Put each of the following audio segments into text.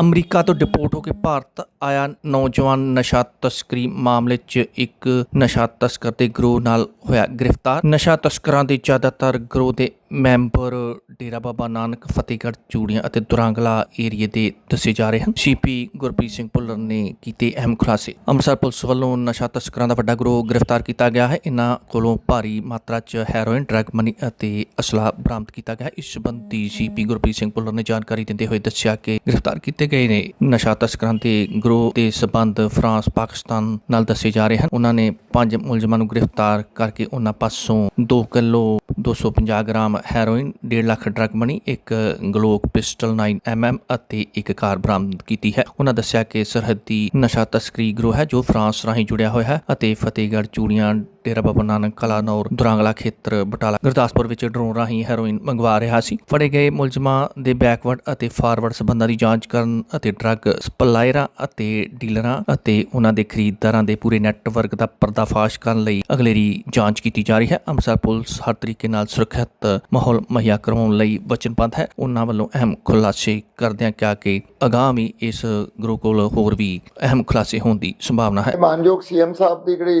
America ਤੋਂ deport ਹੋ ਕੇ ਭਾਰਤ ਆਇਆ ਨੌਜਵਾਨ ਨਸ਼ਾ ਤਸਕਰੀ ਮਾਮਲੇ 'ਚ ਇੱਕ ਨਸ਼ਾ ਤਸਕਰ ਦੇ ਗਰੋਹ ਨਾਲ ਹੋਇਆ ਗ੍ਰਿਫਤਾਰ। ਨਸ਼ਾ ਤਸਕਰਾਂ ਦੇ ਜ਼ਿਆਦਾਤਰ ਗਰੋਹ ਦੇ ਮੈਂਬਰ ਡੇਰਾ ਬਾਬਾ ਨਾਨਕ ਫਤਿਹਗੜ੍ਹ, ਚੂੜੀਆਂ ਅਤੇ ਦੁਰਾਂਗਲਾ ਏਰੀਏ ਦੇ ਦੱਸੇ ਜਾ ਰਹੇ ਹਨ। ਸੀਪੀ ਗੁਰਪ੍ਰੀਤ ਸਿੰਘ ਭੁੱਲਰ ਨੇ ਕੀਤੇ ਅਹਿਮ ਖੁਲਾਸੇ। ਅੰਮ੍ਰਿਤਸਰ ਪੁਲਿਸ ਵੱਲੋਂ ਨਸ਼ਾ ਤਸਕਰਾਂ ਦਾ ਵੱਡਾ ਗਰੋਹ ਗ੍ਰਿਫਤਾਰ ਕੀਤਾ ਗਿਆ ਹੈ। ਇਨ੍ਹਾਂ ਕੋਲੋਂ ਭਾਰੀ ਮਾਤਰਾ 'ਚ ਹੈਰੋਇਨ, ਡਰੱਗ ਮਨੀ ਅਤੇ ਅਸਲਾ ਬਰਾਮਦ ਕੀਤਾ ਗਿਆ ਹੈ। ਇਸ ਸੰਬੰਧੀ ਸੀਪੀ ਗੁਰਪ੍ਰੀਤ ਸਿੰਘ ਭੁੱਲਰ ਨੇ ਜਾਣਕਾਰੀ ਦਿੰਦੇ ਹੋਏ ਦੱਸਿਆ ਕਿ ਗ੍ਰਿਫਤਾਰ ਕੀਤੇ ਗਏ ਨੇ ਨਸ਼ਾ ਤਸਕਰਾਂ ਦੇ ਗਰੋਹ ਦੇ ਸਬੰਧ ਫਰਾਂਸ, ਪਾਕਿਸਤਾਨ ਨਾਲ ਦੱਸੇ ਜਾ ਰਹੇ ਹਨ। ਉਹਨਾਂ ਨੇ ਪੰਜ ਮੁਲਜ਼ਮਾਂ ਨੂੰ ਗ੍ਰਿਫਤਾਰ ਕਰਕੇ ਉਹਨਾਂ ਪਾਸੋਂ 2 kilo 250 gram heroin 1.5 lakh drug money, ਇੱਕ ਗਲੋਕ ਪਿਸਟਲ 9 mm ਅਤੇ ਇੱਕ ਕਾਰ ਬਰਾਮਦ ਕੀਤੀ ਹੈ। ਉਹਨਾਂ ਦੱਸਿਆ ਕਿ ਸਰਹੱਦੀ ਨਸ਼ਾ ਤਸਕਰੀ ਗਰੋਹ ਹੈ ਜੋ ਫਰਾਂਸ ਰਾਹੀਂ ਜੁੜਿਆ ਹੋਇਆ ਹੈ ਅਤੇ ਫਤਿਹਗੜ੍ਹ ਚੂੜੀਆਂ ਡੇਰਾ ਬਾਬਾ ਨਾਨਕ ਕਲਾਨੌਰ ਦੁਰਾਂਗਲਾ ਖੇਤਰ ਬਟਾਲਾ ਗੁਰਦਾਸਪੁਰ ਵਿੱਚ ਡਰੋਨ ਰਾਹੀਂ ਹੈਰੋਇਨ ਮੰਗਵਾ ਰਿਹਾ ਸੀ। ਫੜੇ ਗਏ ਮੁਲਜ਼ਮਾਂ ਦੇ ਬੈਕਵਰਡ ਅਤੇ ਫਾਰਵਰਡ ਸਬੰਧਾਂ ਦੀ ਜਾਂਚ ਕਰਨ ਅਤੇ ਡਰੱਗ ਸਪਲਾਇਰਾਂ ਅਤੇ ਡੀਲਰਾਂ ਅਤੇ ਉਹਨਾਂ ਦੇ ਖਰੀਦਦਾਰਾਂ ਦੇ ਪੂਰੇ ਨੈਟਵਰਕ ਦਾ ਪਰਦਾਫਾਸ਼ ਕਰਨ ਲਈ ਅਗਲੇਰੀ ਜਾਂਚ ਕੀਤੀ ਜਾ ਰਹੀ ਹੈ। ਅੰਮ੍ਰਿਤਸਰ ਪੁਲਿਸ ਹਰ ਤਰੀਕੇ ਨਾਲ ਸੁਰੱਖਿਅਤ ਮਾਹੌਲ ਮੁਹੱਈਆ ਕਰਵਾਉਣ ਲਈ ਵਚਨਬੱਧ ਹੈ। ਉਹਨਾਂ ਵੱਲੋਂ ਅਹਿਮ ਖੁਲਾਸੇ ਕਰਦਿਆਂ ਕਿਹਾ ਕਿ ਅਗਾਮੀ ਇਸ ਗਰੁੱਪ ਕੋਲ ਹੋਰ ਵੀ ਅਹਿਮ ਖੁਲਾਸੇ ਹੋਣ ਦੀ ਸੰਭਾਵਨਾ ਹੈ। ਮਾਨਯੋਗ ਸੀਐਮ ਸਾਹਿਬ ਦੀ ਜਿਹੜੀ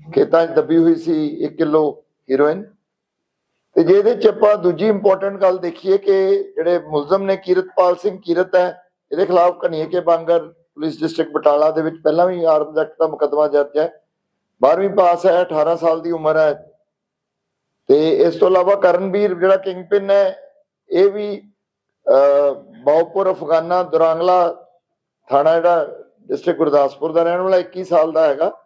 ਖੇਤਾਂ 'ਚ ਦੱਬੀ ਹੋਈ ਸੀ 1 ਕਿਲੋ ਹੀਰੋਇਨ ਤੇ ਜੇ 'ਚ ਆਪਾਂ ਦੂਜੀ ਇੰਪੋਰਟੈਂਟ ਗੱਲ ਦੇਖੀਏ ਕਿ ਜਿਹੜੇ ਮੁਲਜ਼ਮ ਨੇ ਕੀਰਤਪਾਲ ਸਿੰਘ ਕੀਰਤ ਹੈ ਇਹਦੇ ਖਿਲਾਫ ਕਨੀਏ ਕੇ ਬਾਂਗਰ ਪੁਲਿਸ ਡਿਸਟ੍ਰਿਕਟ ਬਟਾਲਾ ਦੇ ਵਿੱਚ ਪਹਿਲਾਂ ਵੀ ਆਰਮਜ਼ ਐਕਟ ਦਾ ਮੁਕੱਦਮਾ ਦਰਜ ਹੈ। 12ਵੀਂ ਪਾਸ ਹੈ 18 ਸਾਲ ਦੀ ਉਮਰ ਹੈ। ਤੇ ਇਸ ਤੋਂ ਇਲਾਵਾ ਕਰਨਵੀਰ ਜਿਹੜਾ ਕਿੰਗਪਿਨ ਹੈ ਇਹ ਵੀ ਅਹ, ਬਾਉਪੁਰ ਅਫਗਾਨਾ ਦੁਰਾਂਗਲਾ ਥਾਣਾ ਜਿਹੜਾ ਡਿਸਟ੍ਰਿਕਟ ਗੁਰਦਾਸਪੁਰ ਦਾ ਰਹਿਣ ਵਾਲਾ 21 ਸਾਲ ਦਾ ਹੈਗਾ।